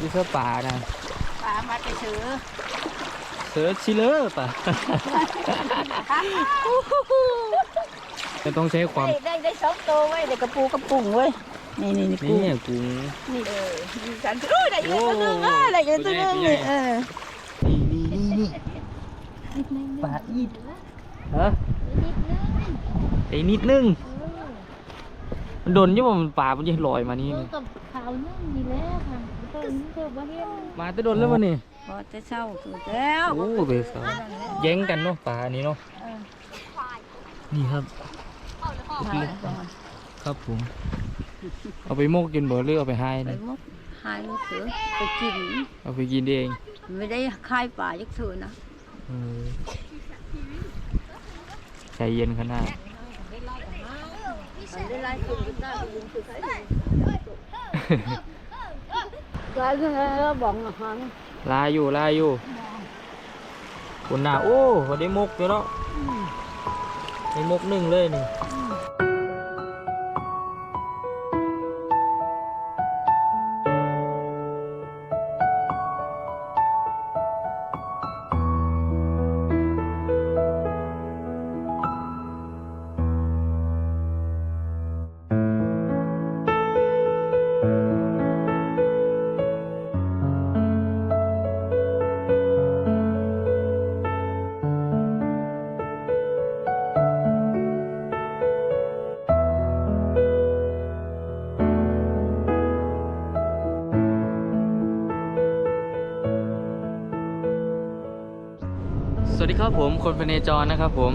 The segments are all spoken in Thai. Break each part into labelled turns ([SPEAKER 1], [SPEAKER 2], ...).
[SPEAKER 1] ดูเสื้อป่านะ
[SPEAKER 2] ปลามาจะเชือ
[SPEAKER 1] เสือชิเลอร์ป่ะ จะต้องใช้ความ
[SPEAKER 2] ได้ได้ได้สองตัวไว้เด็กกระปูกระปุ่งเว้ยนี่นี่นี่ปู
[SPEAKER 1] นี่กุ้ง
[SPEAKER 2] นี่เออมีสันโอ้ยได้เยอะตัวหนึงอะได้เยอะตัวหนึงนี่เออ
[SPEAKER 1] นี่นี่นี่นี่ปลาอีดฮะไอ้นิดนึงมันโดนอยี่บ่มันป่ามันยังลอยมานี่
[SPEAKER 3] เออ
[SPEAKER 1] นี่
[SPEAKER 3] กับขาวนึ่งนี่แหละค่ะ เติมเติมว่าเห็น
[SPEAKER 1] มาจะโดนแล้วมันนี่
[SPEAKER 2] พอจะเศร้าสุดแล้ว
[SPEAKER 1] โอ้เบสาวแย่งกันเนาะปลาอันนี้เนาะนี่ครับเล็กๆครับผมเอาไปโมกกินบ่หรือเอาไปให้
[SPEAKER 2] ไป
[SPEAKER 1] นะ
[SPEAKER 2] มุกหายลูกเสือไปกิน
[SPEAKER 1] เอาไปกินเอง
[SPEAKER 2] ไม่ได้คายป่ายักษ์เสือนะ
[SPEAKER 1] เออใจเย็นขนาด
[SPEAKER 2] มันได้ไล่กินก็ได้ยิงคือใคร ก็เลยบอกอาหาร
[SPEAKER 1] ลายอยู่ลายอยู่คุณน่ะโอ้เขาได้มกอยู่เนาะได้มกหนึ่งเลยนี่ สวัสดีครับผมคนพเนจรนะครับผม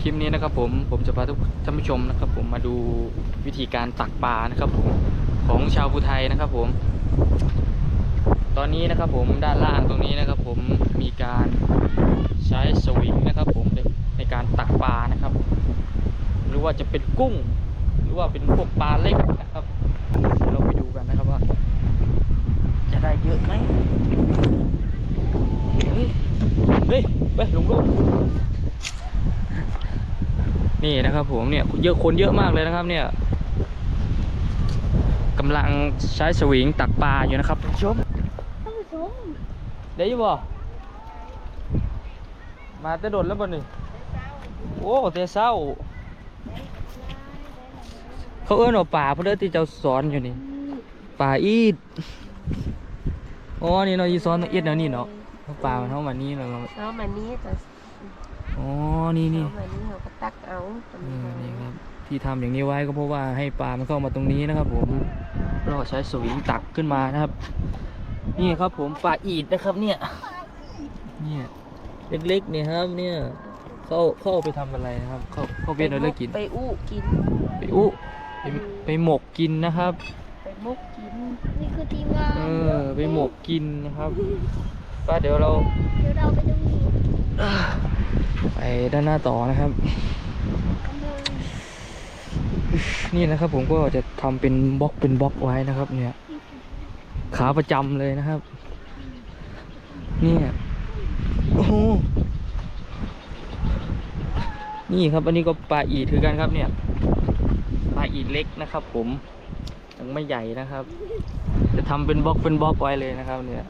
[SPEAKER 1] คลิปนี้นะครับผมผมจะพาทุกท่านผู้ชมนะครับ ผมมาดูวิธีการตักปลานะครับผมของชาวภูไทยนะครับผม ตอนนี้นะครับผมด้านล่างตรงนี้นะครับ ผมมีการใช้สวิงนะครับ ผมในการตักปลานะครับ หรือว่าจะเป็นกุ้ง หรือว่าเป็นพวกปลาเล็กนะครับเราไปดูกันนะครับว่า จะได้เยอะไหม เฮ้ยไปลงลูกนี่นะครับผมเนี่ยเยอะคนเยอะมากเลยนะครับเนี่ยกำลังใช้สวิงตักปลาอยู่นะครับท่านผู้ชม
[SPEAKER 3] ท่านผู้ชม
[SPEAKER 1] ได้อยี่บ่มาแต่โดดแล้วบ่นี่โอ้แต่เศร้า เขาเอื้อนว่าป่าเพราะเด้อที่เจ้าสอนอยู่นี่ป่าอีดอ๋อนี่เนาะยีสอนต้องเอียดแนวนี้ เนาะป่ามันเท่ามานี่เนาะ
[SPEAKER 2] เอามานี้แต่
[SPEAKER 1] อ๋อนี่นี่
[SPEAKER 2] เอามานี้เราก็ตักเอา
[SPEAKER 1] เออนี่ครับที่ทำอย่างนี้ไว้ก็เพราะว่าให้ปลามันเข้ามาตรงนี้นะครับ ผมเราก็ใช้สวิงตักขึ้นมานะครับ นี่ครับผมปลาอีดนะครับเนี่ยเนี่ยเล็กๆเนี่ยครับเนี่ยเขาเขาเอาไปทำอะไรนะครับ เขาเขาเป็นอะไรกิน
[SPEAKER 2] ไปอู้กิน
[SPEAKER 1] ไปอุไปไปหมกกินนะครับ
[SPEAKER 2] ไปมุกกิน
[SPEAKER 3] นี่คือทีมงาน
[SPEAKER 1] เออไปหมกกินนะครับ ก็เดี๋ยวเรา
[SPEAKER 3] เดี๋ยวเราไปดู
[SPEAKER 1] ไปด้านหน้าต่อนะครับ
[SPEAKER 3] นี่
[SPEAKER 1] นะครับผมก็จะทำเป็นบล็อกเป็นบล็อกไว้นะครับ เนี่ย ขาประจำเลยนะครับ เนี่ยโอ้โหนี่ครับอันนี้ก็ปลาอีดคือกันครับ เนี่ยปลาอีดเล็กนะครับ ผมยังไม่ใหญ่นะครับ จะทำเป็นบล็อกเป็นบล็อกไว้เลยนะครับ เนี่ย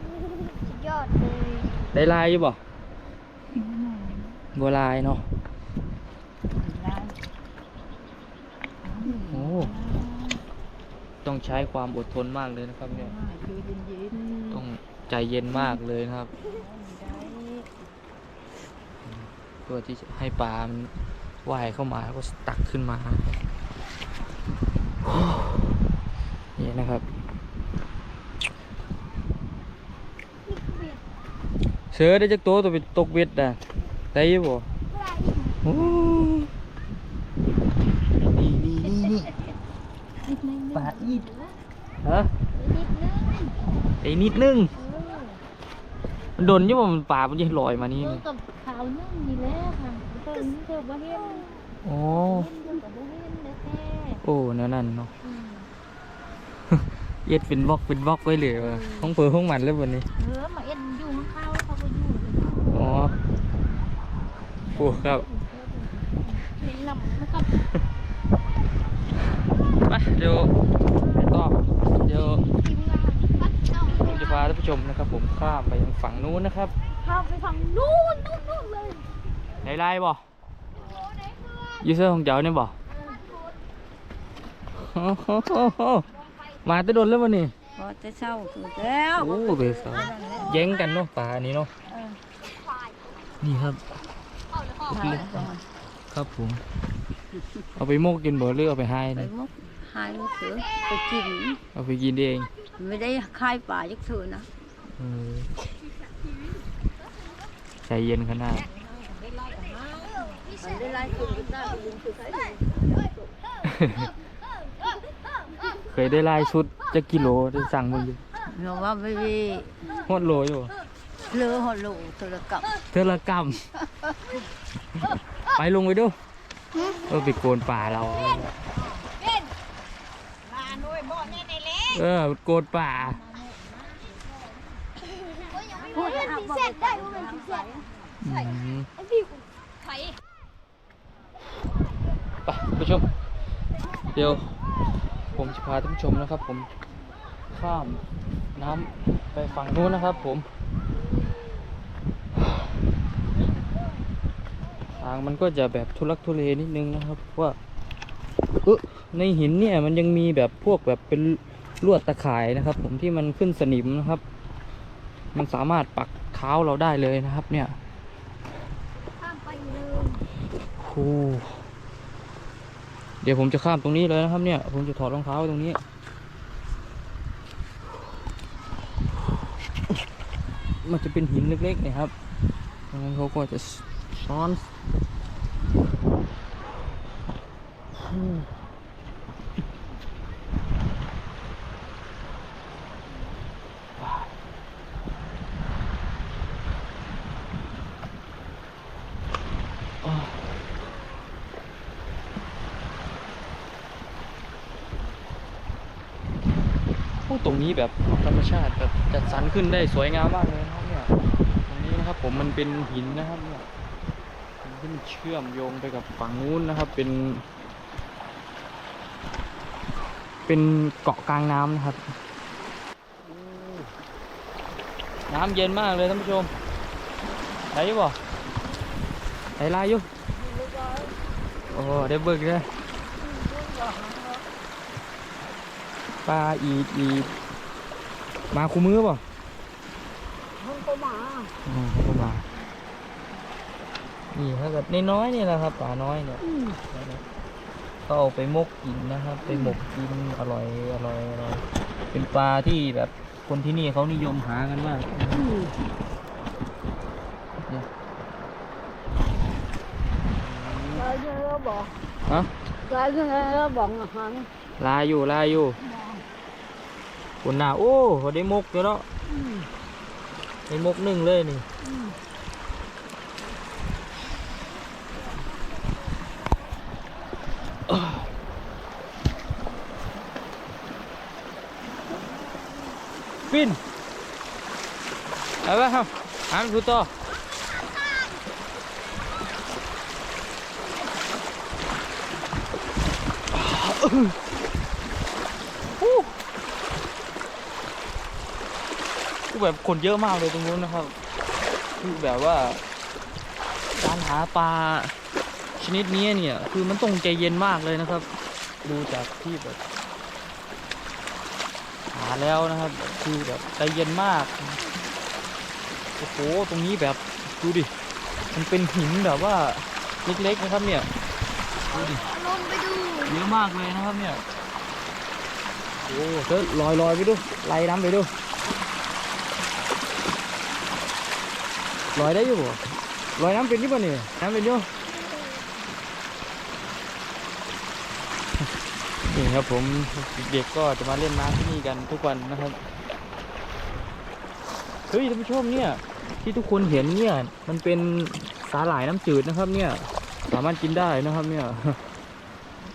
[SPEAKER 3] ยอดเลย
[SPEAKER 1] ได้ลายอยู่บ่บัวลายเนาะโอ้ต้องใช้ความอดทนมากเลยนะครับเนี่ย
[SPEAKER 2] คือเย็น
[SPEAKER 1] ต้องใจเย็นมากเลยนะครับเพื่อที่จะให้ปลามันว่ายเข้ามาแล้วก็ตักขึ้นมานี่นะครับ เสือได้จักตัวตัวไปตกเบ็ดอะได้อยี่บ่โอ้นี่นี่นี่นี่
[SPEAKER 3] นิดนึง
[SPEAKER 1] ปลาอีดฮะ
[SPEAKER 3] นิดนึง
[SPEAKER 1] ไอ้นิดนึง
[SPEAKER 3] เออ
[SPEAKER 1] มันโดนอยี่บ่มันปลามันยังลอยมานี่
[SPEAKER 3] เออ
[SPEAKER 1] นี่
[SPEAKER 3] กับขาวนึ่งนี่แหละค่ะเติมเติมว่าเห็น
[SPEAKER 1] โอ้
[SPEAKER 3] เห็นอยู่กับว่าเห็นแท้
[SPEAKER 1] โอ้นั่นนั่นเนาะ
[SPEAKER 3] ๆอืม
[SPEAKER 1] เย็ดเป็นบล็อกเป็นบล็อกไว้เลยว่ะห้องเปิดห้องมันแล้ววันนี้
[SPEAKER 3] เออมาเอ็นอยู่ข้างๆเขาก็อยู่
[SPEAKER 1] อ๋อโอ้ครับ
[SPEAKER 3] เป็นลำนะครับ
[SPEAKER 1] ไปเดี๋ยวไปต่อเดี๋ยว
[SPEAKER 3] ทีมงานปัดเจ้า
[SPEAKER 1] ชมนะครับ ผมข้ามไปยังฝั่งนู้นนะครับ
[SPEAKER 3] ข้ามไปฝั่งนู้นนู้นนู้นเลย
[SPEAKER 1] ไหนไล่บ่ยูเซอร์ของเจ้าเนี่ยบ่โอ้โหมาแตะโดนแล้ววันนี้
[SPEAKER 2] พอจะเช่าถูกแล้ว
[SPEAKER 1] โอ้เบสาวแย่งกันเนาะปลาอันนี้เนาะนี่ครับ ครับผมเอาไปโมกกินบ่หรือเอาไปให้
[SPEAKER 2] ไป
[SPEAKER 1] นะ
[SPEAKER 2] มุกหายลูกเสือไปกิน
[SPEAKER 1] เอาไปกินเอง
[SPEAKER 2] ไม่ได้คายป่ายักเสือนะ
[SPEAKER 1] เออใจเย็นขนาด
[SPEAKER 2] มันได้ไล่คุณก็ได้ยินคือใคร
[SPEAKER 1] เคยได้ลายชุดจะกิโลได้สั่งมึงอยู่
[SPEAKER 2] เราว่าไม่มี
[SPEAKER 1] หดโลอยู่บ่
[SPEAKER 2] เลือหัวลูกโทรกลับ
[SPEAKER 1] เธอละกรรม ไปลงไปดูเออไปโกนป่าเรา เออโกนป่า
[SPEAKER 3] พูดเป็นพิเศษได้พูดเป็นพิเศษ
[SPEAKER 1] อืม
[SPEAKER 3] ไข่
[SPEAKER 1] ไปผู้ชม เดี๋ยว ผมจะพาท่านผู้ชมนะครับ ผมข้ามน้ำไปฝั่งนู้นนะครับ ผมางมันก็จะแบบทุลักทุเลนิดนึงนะครับว่าเออในหินเนี่ยมันยังมีแบบพวกแบบเป็นลวดตะข่ายนะครับ ผมที่มันขึ้นสนิมนะครับ มันสามารถปักเท้าเราได้เลยนะครับ เนี่ย
[SPEAKER 3] ข้ามไปเลย
[SPEAKER 1] โอ้เดี๋ยวผมจะข้ามตรงนี้เลยนะครับ เนี่ย ผมจะถอดรองเท้าไว้ตรงนี้มันจะเป็นหินเล็กๆนะครับดังนั้นเขาก็จะ ซ้อนตรงนี้แบบธรรมชาติแบบจัดสรรขึ้นได้สวยงามมากเลยนะครับเนี่ยตรงนี้นะครับผมมันเป็นหินนะครับเนี่ย ที่มันเชื่อมโยงไปกับฝั่งนู้นนะครับ เป็น เป็นเกาะกลางน้ำนะครับ น้ำเย็นมากเลยท่านผู้ชมไหนบ่ไหนลายอยู่โอ้ได้เบิกเลยปลาอีดอีดมาคู่มือป่ะ
[SPEAKER 2] ห้องก็มา
[SPEAKER 1] อืมเข้ามา นี่ถ้าเกิดน้อยๆนี่แหละครับปลาน้อยเนี่ยก็เอาไปมกกินนะครับ ไปหมกกินอร่อยอร่อยอร่อยเป็นปลาที่แบบคนที่นี่เขานิยมหากันมากเนี่ย
[SPEAKER 2] ลายเนื้อบอก
[SPEAKER 1] ฮะ
[SPEAKER 2] ลายเนื้อบอกอาหาร
[SPEAKER 1] ลายอยู่ลายอยู่คนหนาโอ้เขาได้มกเยอะแล้วได้มกหนึ่งเลยนี่ ฟินเอาไปครับหันดูต่อคือแบบคนเยอะมากเลยตรงนู้นนะครับ คือแบบว่าการหาปลาชนิดนี้เนี่ย คือมันต้องใจเย็นมากเลยนะครับ ดูจากที่แบบ แล้วนะครับ คือแบบใจเย็นมาก โอ้โห ตรงนี้แบบดูดิ มันเป็นหินแบบว่าเล็กๆนะครับเนี่ยดูดิ
[SPEAKER 3] ลงไปดู
[SPEAKER 1] เยอะมากเลยนะครับเนี่ย โอ้เดี๋ยวลอยลอยไปดูไล่น้ำไปดูลอยได้อยู่บ่ลอยน้ำเป็นยี่ป่ะนี่น้ำเป็นอยู่ นี่ครับผมเด็กๆก็จะมาเล่นน้ำที่นี่กันทุกวันนะครับเฮ้ยท่านผู้ชมเนี่ย ที่ทุกคนเห็นเนี่ย มันเป็นสาหร่ายน้ำจืดนะครับ เนี่ย สามารถกินได้นะครับ เนี่ย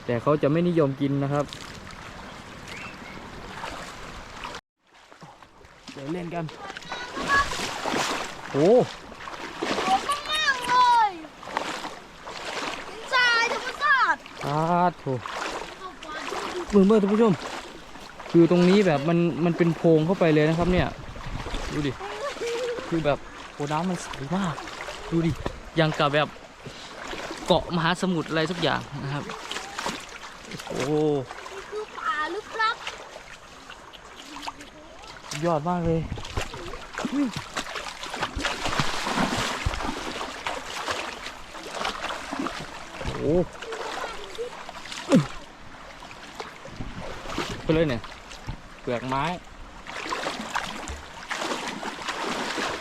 [SPEAKER 1] แต่เขาจะไม่นิยมกินนะครับเดี๋ยวเล่นกันโอ้
[SPEAKER 3] มากเลยทรายธรร มชาติ
[SPEAKER 1] อาโถมือเมื่อท่านผู้ชม คือตรงนี้แบบมันมันเป็นโพรงเข้าไปเลยนะครับเนี่ยดดูดิ คือแบบโหน้ำมันใสมาก ดูดิ ยังกับแบบเกาะมหาสมุทรอะไรสักอย่างนะครับ โอ้โห
[SPEAKER 3] คือป่าลึกลับ
[SPEAKER 1] สุดยอดมากเลยอุ้ยโอ้ โหไปเลยเนี่ยเปลือกไม้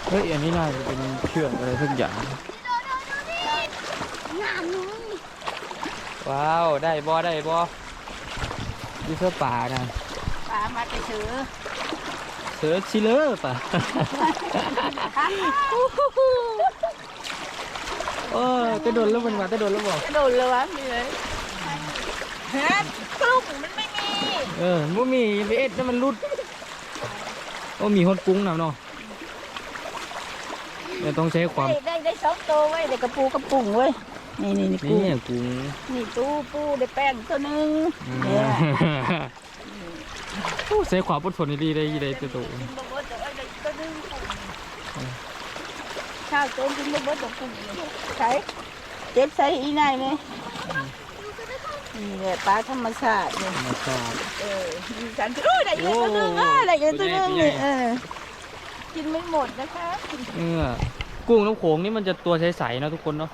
[SPEAKER 1] เฮ้ยอันนี้น่าจะเป็นเชือกอะไรสักอย่าง
[SPEAKER 3] งามน้อย
[SPEAKER 1] ว้าวได้บอได้บอนี่เสื้อป่านะ
[SPEAKER 2] ปลามาไปถือ
[SPEAKER 1] เสือชิเลอร์ป่ะเออจะโดนแล้วมันมาจะโดนแล้วบอก
[SPEAKER 2] กระโดดเลยวะมีเลยฮะกลุ่มมันไม่มี
[SPEAKER 1] เออมันมีไปเอ็ดนั่นมันรุดโอ้มีฮอดกุ้งนำเนาะเดี๋ยวต้องใช้ความ
[SPEAKER 2] ได้ได้ได้สองตัวไว้ได้กระปูกระปุงเว้ยนี่นี่นี่ปู
[SPEAKER 1] นี่กุ้ง
[SPEAKER 2] นี่ตู้ปูได้แป้งตัวหนึง
[SPEAKER 1] อื
[SPEAKER 2] เนี่ย
[SPEAKER 1] มใช้ความอดทนดีๆได้ยี่ได้ตัวโต
[SPEAKER 2] กินบะเบิดเอาไว้ได้ตัวหนึงข้าวต้มกินบะเบิดตัวปุงใส่เจ็บใส่อีนายไหม นี่แหละปลาธรรมชาติเนี่ย
[SPEAKER 1] มาชอบ
[SPEAKER 2] เออมีสันโอ้ยได้เยอะตัวหนึงอะได้เยอะตัวหนึงนี่เออกินไม่หมดนะคะ
[SPEAKER 1] เออกุ้งน้ำโขงนี่มันจะตัวใสๆเนาะทุกคนเนาะ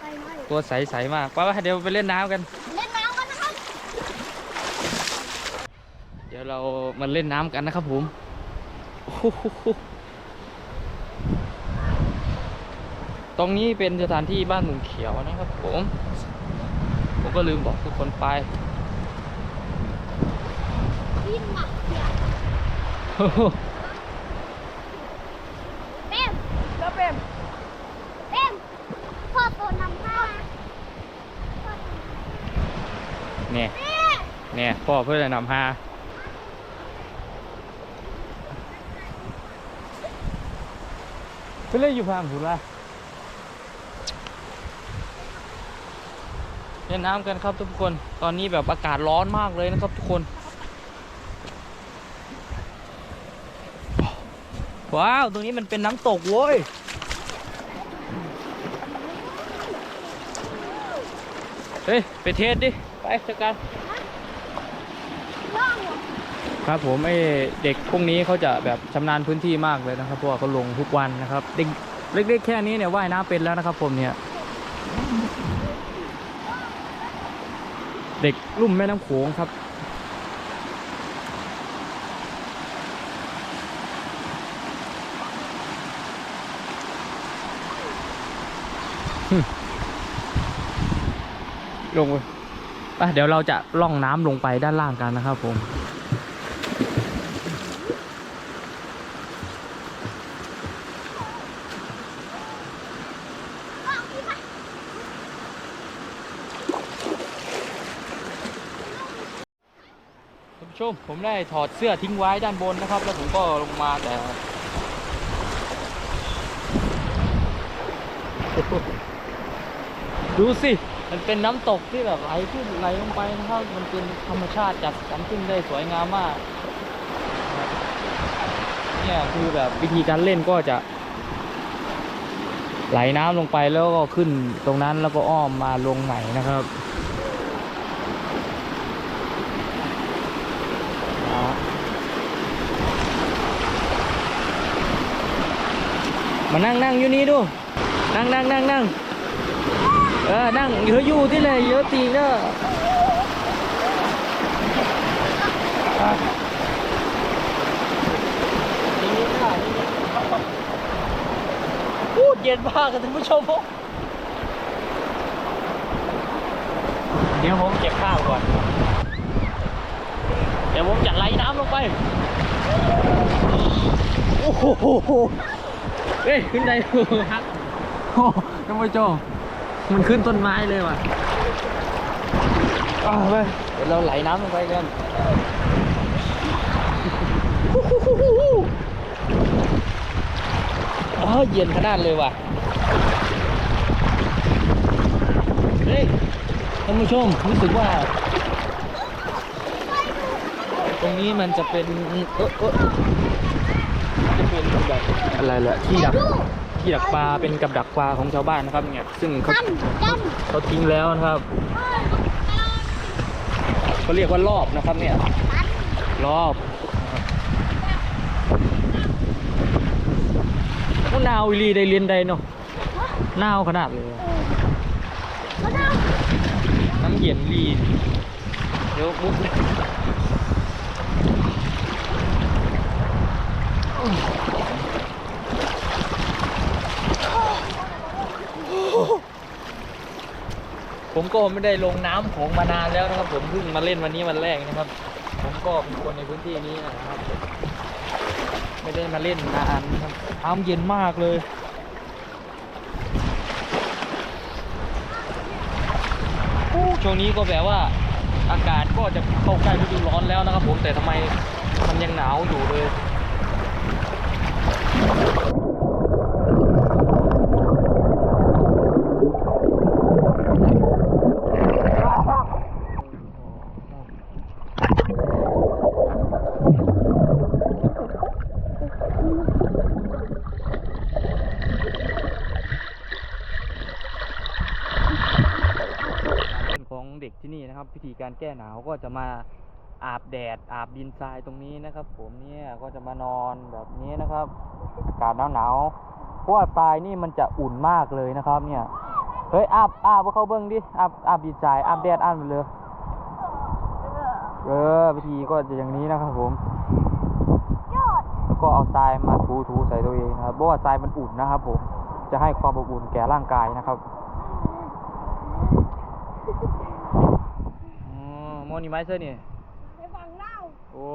[SPEAKER 3] ไปไหม
[SPEAKER 1] ตัวใสๆมากไปไปเดี๋ยวไปเล่นน้ำกัน
[SPEAKER 3] เล่นน้ำกันนะครับ
[SPEAKER 1] เดี๋ยวเรามาเล่นน้ำกันนะครับผมโอ้โหตรงนี้เป็นสถานที่บ้านหมุงเขียวนะครับผม ผมก็ลืมบอกทุกคนไป
[SPEAKER 3] ดินหมักเขียว
[SPEAKER 1] โอ้โห
[SPEAKER 3] เต็ม
[SPEAKER 2] แล้วเป็น
[SPEAKER 3] เต็มพ่อตัวนำผ้า
[SPEAKER 1] เนี่ยเนี่ยพ่อเพื่อนจะนำฮาไปเล่นอยู่พังคุณล่ะ เล่นน้ำกันครับทุกคน ตอนนี้แบบอากาศร้อนมากเลยนะครับทุกคน ว้าว ตรงนี้มันเป็นน้ำตกเว้ย เฮ้ย ไปเทสดิ ไปจัดการครับผมไอเด็กพวกนี้เขาจะแบบชำนาญพื้นที่มากเลยนะครับเพราะว่าเขาลงทุกวันนะครับ เด็กเล็กๆแค่นี้เนี่ยว่ายน้ำเป็นแล้วนะครับผมเนี่ย เด็ก ลุ่มแม่น้ำโขงครับ ลงไปเดี๋ยวเราจะล่องน้ำลงไปด้านล่างกันนะครับผม ท่านผู้ช มผมได้ถอดเสื้อทิ้งไว้ด้านบนนะครับ แล้วผมก็ลงมาแต่ดูสิ มันเป็นน้ำตกที่แบบไหลขึ้นไหลลงไปนะครับ มันเป็นธรรมชาติจัดสรรขึ้นได้สวยงามมาก เนี่ยคือแบบวิธีการเล่นก็จะ ไหลน้ำลงไปแล้วก็ขึ้นตรงนั้นแล้วก็อ้อมมาลงใหม่นะครับ มานั่งนั่งอยู่นี่ดู นั่งนั่งนั่งนั่งเออ นั่งเยอะอยู่ที่เลยเยอะตีเนอะอะนี่นี่ค่ะนี่นี่พูดเย็นมากกันท่านผู้ชมเดี๋ยวผมเก็บข้าวก่อน เดี๋ยวผมจะไหลน้ำลงไป โอ้โห เฮ้ย ขึ้นได้ดูครับโอ้ท่านผู้ชมมันขึ้นต้นไม้เลยว่ะอ่าไปเดี๋ยวเราไหลน้ำลงไปกันอ๋อเย็นขนาดเลยว่ะ เฮ้ยท่านผู้ชมรู้สึกว่า ตรงนี้มันจะเป็นเออเออจะเป็น อะไรแหละที่ดักที่ดักปลาเป็นกับดักปลาของชาวบ้านนะครับเนี่ยซึ่งเขาเขาทิ้งแล้วนะครับเขาเรียกว่ารอบนะครับเนี่ยรอบโอ้หนาวอีหลีได้เรียนใดเนาะหนาวขนาดเลยอะน้ำเย็นอีหลีเดี๋ยวมุด ผมก็ไม่ได้ลงน้ำโของมานานแล้วนะครับ ผมเพิ่งมาเล่นวันนี้วันแรกนะครับ ผมก็เป็นคนในพื้นที่นี้นะครับ ไม่ได้มาเล่นนานนะครับน้ำเย็นมากเลยช่วงนี้ก็แบบว่าอากาศก็จะเข้าใกล้ฤดูร้อนแล้วนะครับ ผมแต่ทำไมมันยังหนาวอยู่เลย เป็นของเด็กที่นี่นะครับ พิธี เราก็จะมาอาบแดดอาบดินทรายตรงนี้นะครับ ผมเนี่ยก็จะมานอนแบบนี้นะครับอากาศหนาวหนาวๆเพราะว่าทรายนี่มันจะอุ่นมากเลยนะครับเนี่ยเฮ้ยอาบอาบเข้าเบิ้งดิอาบอาบดินทรายอาบแดดอาบเลยเออวิธีก็จะอย่างนี้นะครับผมแล้วก็เอาทรายมาถูถูๆใส่ตัวเองนะครับเพราะว่าทรายมันอุ่นนะครับผมจะให้ความอบอุ่นแก่ร่างกายนะครับ อ๋อมอนี่ไม้เสื้อนี่โอ้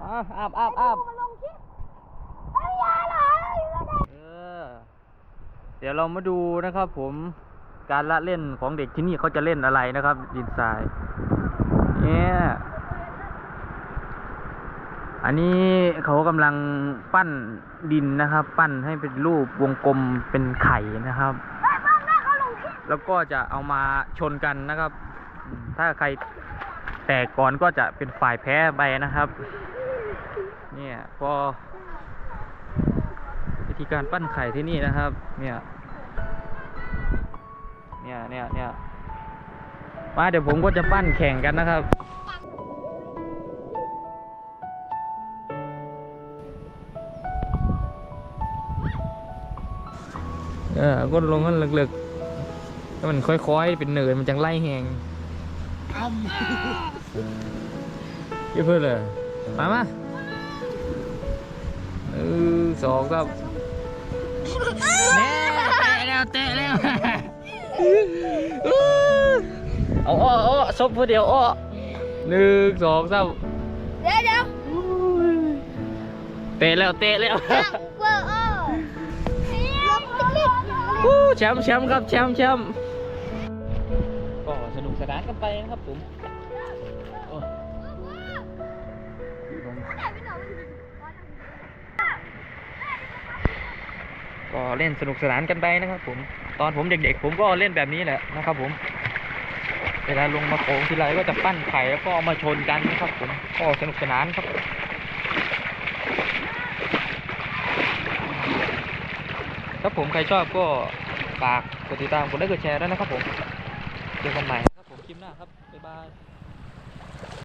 [SPEAKER 1] อาอาบอาบอาบเออเดี๋ยวเรามาดูนะครับ ผมการละเล่นของเด็กที่นี่เขาจะเล่นอะไรนะครับ ดินทรายเนี่ยอันนี้เขากำลังปั้นดินนะครับ ปั้นให้เป็นรูปวงกลมเป็นไข่นะครับ แล้วก็จะเอามาชนกันนะครับอืมถ้าใครแตกก่อนก็จะเป็นฝ่ายแพ้ไปนะครับ เนี่ยพอวิธีการปั้นไข่ที่นี่นะครับ เนี่ย เนี่ยเนี่ยเนี่ยมาเดี๋ยวผมก็จะปั้นแข่งกันนะครับเออก็ลงกันลึกๆ แล้วมันค่อยๆ เป็นเนินมันจังไล่แหงเยอะเพื่อเลย มามาเออสองสามแน่เตะแล้วเตะแล้วเอาอ้ออ้อซบผู้เดียวอ้อหนึ่งสองสาม
[SPEAKER 3] เดี๋ยวเดี๋ยว
[SPEAKER 1] เตะแล้วเตะแล้ว
[SPEAKER 3] อู้
[SPEAKER 1] แชมป์แชมป์ครับแชมป์แชมป์ก็สนุกสนานกันไปนะครับผมโอ้ก็เล่นสนุกสนานกันไปนะครับผม ตอนผมเด็กๆ ผมก็เล่นแบบนี้แหละนะครับผม เวลาลงมาโขงทีไรก็จะปั้นไข่แล้วก็เอามาชนกันนะครับผม ก็สนุกสนานครับ ครับผมใครชอบก็ฝากกดติดตามกดไลค์กดแชร์ด้วยนะครับผมเจอกันใหม่ครับผมคลิปหน้าครับบ๊ายบาย